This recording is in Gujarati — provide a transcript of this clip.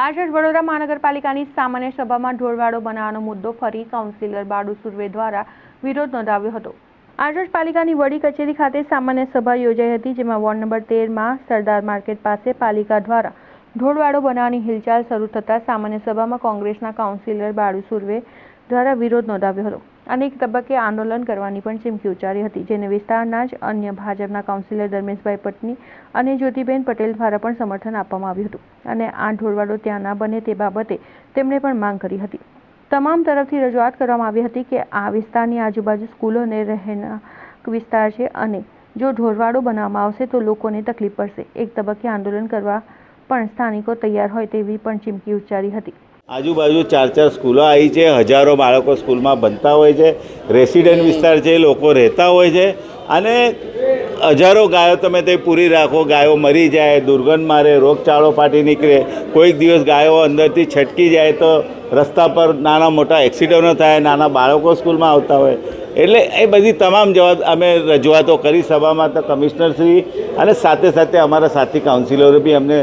આજે વડોદરા મહાનગરપાલિકાની સામાન્ય સભામાં ઢોરવાડો બનાવવાનો મુદ્દો ફરી કાઉન્સિલર બાડુ સુર્વે દ્વારા વિરોધ નોંધાવ્યો હતો. આજે પાલિકાની વડી કચેરી ખાતે સામાન્ય સભા યોજાઈ હતી, જેમાં વોર્ડ નંબર તેરમાં સરદાર માર્કેટ પાસે પાલિકા દ્વારા ઢોળવાડો બનાવવાની હિલચાલ શરૂ થતાં સામાન્ય સભામાં કોંગ્રેસના કાઉન્સિલર બાળુ સુર્વે દ્વારા વિરોધ નોંધાવ્યો હતો. અને એક તબક્કે આંદોલન કરવાની પણ ચીમકી ઉચ્ચારી હતી, જેને વિસ્તારના જ અન્ય ભાજપના કાઉન્સિલર ધર્મેશભાઈ પટની અને જ્યોતિબેન પટેલ દ્વારા પણ સમર્થન આપવામાં આવ્યું હતું. અને આ ઢોરવાડો ત્યાં ના બને તે બાબતે તેમણે પણ માંગ કરી હતી. તમામ તરફથી રજૂઆત કરવામાં આવી હતી કે આ વિસ્તારની આજુબાજુ સ્કૂલો અને રહેણાંક વિસ્તાર છે અને જો ઢોરવાડો બનાવવામાં આવશે તો લોકોને તકલીફ પડશે. એક તબક્કે આંદોલન કરવા પણ સ્થાનિકો તૈયાર હોય તેવી પણ ચીમકી ઉચ્ચારી હતી. આજુબાજુ ચાર ચાર સ્કૂલો આવી છે. હજારો બાળકો સ્કૂલમાં બનતા હોય છે. રેસિડેન્ટ વિસ્તાર છે, લોકો રહેતા હોય છે. અને હજારો ગાયો તમે તે પૂરી રાખો, ગાયો મરી જાય, દુર્ગંધ મારે, રોગચાળો ફાટી નીકળે. કોઈક દિવસ ગાયો અંદરથી છટકી જાય તો રસ્તા પર નાના મોટા એક્સિડન્ટો થાય, નાના બાળકો સ્કૂલમાં આવતા હોય. એટલે એ બધી તમામ જવાબ અમે રજૂઆતો કરી સભામાં તો કમિશનરશ્રી અને સાથે સાથે અમારા સાથી કાઉન્સિલરો બી અમને